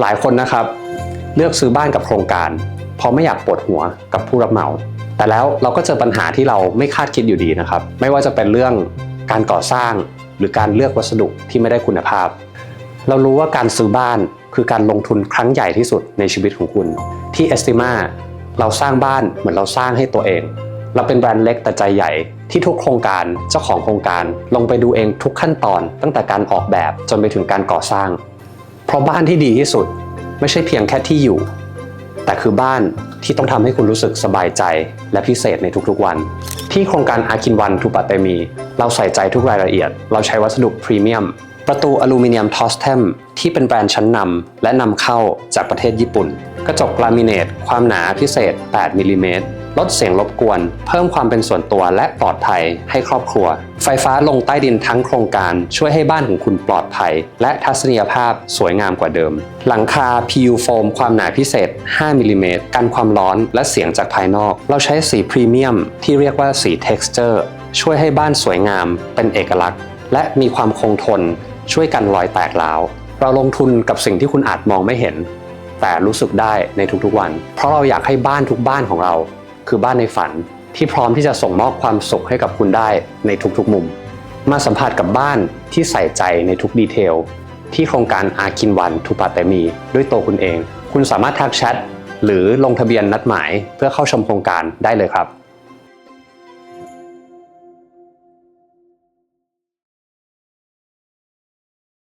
หลายคนนะครับ เลือกซื้อบ้านกับโครงการ เพราะไม่อยากปวดหัวกับผู้รับเหมา แต่แล้วเราก็เจอปัญหาที่เราไม่คาดคิดอยู่ดีนะครับ ไม่ว่าจะเป็นเรื่องการก่อสร้าง หรือการเลือกวัสดุที่ไม่ได้คุณภาพ เรารู้ว่าการซื้อบ้านคือการลงทุนครั้งใหญ่ที่สุดในชีวิตของคุณ ที่เอสติมาเราสร้างบ้านเหมือนเราสร้างให้ตัวเอง เราเป็นแบรนด์เล็กแต่ใจใหญ่ที่ทุกโครงการเจ้าของโครงการลงไปดูเองทุกขั้นตอนตั้งแต่การออกแบบจนไปถึงการก่อสร้าง ราะบ้านที่ดีที่สุดไม่ใช่เพียงแค่ที่อยู่ แต่คือบ้านที่ต้องทำให้คุณรู้สึกสบายใจและพิเศษในทุกๆวัน ที่โครงการอาคินวันทูปาเตมี เราใส่ใจทุกรายละเอียด เราใช้วัสดุพรีเมียม ประตูอลูมิเนียมทอสเทมที่เป็นแบรนด์ชั้นนำและนำเข้าจากประเทศญี่ปุ่น กระจกลามิเนตความหนาพิเศษ 8 มิลลิเมตร ลดเสียงรบกวน เพิ่มความเป็นส่วนตัวและปลอดภัยให้ครอบครัว ไฟฟ้าลงใต้ดินทั้งโครงการ ช่วยให้บ้านของคุณปลอดภัย และทัศนียภาพสวยงามกว่าเดิม หลังคา PU โฟมความหนาพิเศษ 5 มิลลิเมตร กันความร้อนและเสียงจากภายนอก เราใช้สีพรีเมียม ที่เรียกว่าสี texture ช่วยให้บ้านสวยงาม เป็นเอกลักษณ์ และมีความคงทน ช่วยกันรอยแตกร้าวเราลงทุนกับสิ่งที่คุณอาจมองไม่เห็น แต่รู้สึกได้ในทุกๆวัน เพราะเราอยากให้บ้านทุกบ้านของเรา คือบ้านในฝันที่พร้อมที่จะส่งมอบความสุขให้กับคุณได้ในทุกๆมุม มาสัมผัสกับบ้านที่ใส่ใจในทุกดีเทล ที่โครงการอาคินวันทูปาเตมีด้วยตัวคุณเอง คุณสามารถทักแชทหรือลงทะเบียนนัดหมายเพื่อเข้าชมโครงการได้เลยครับ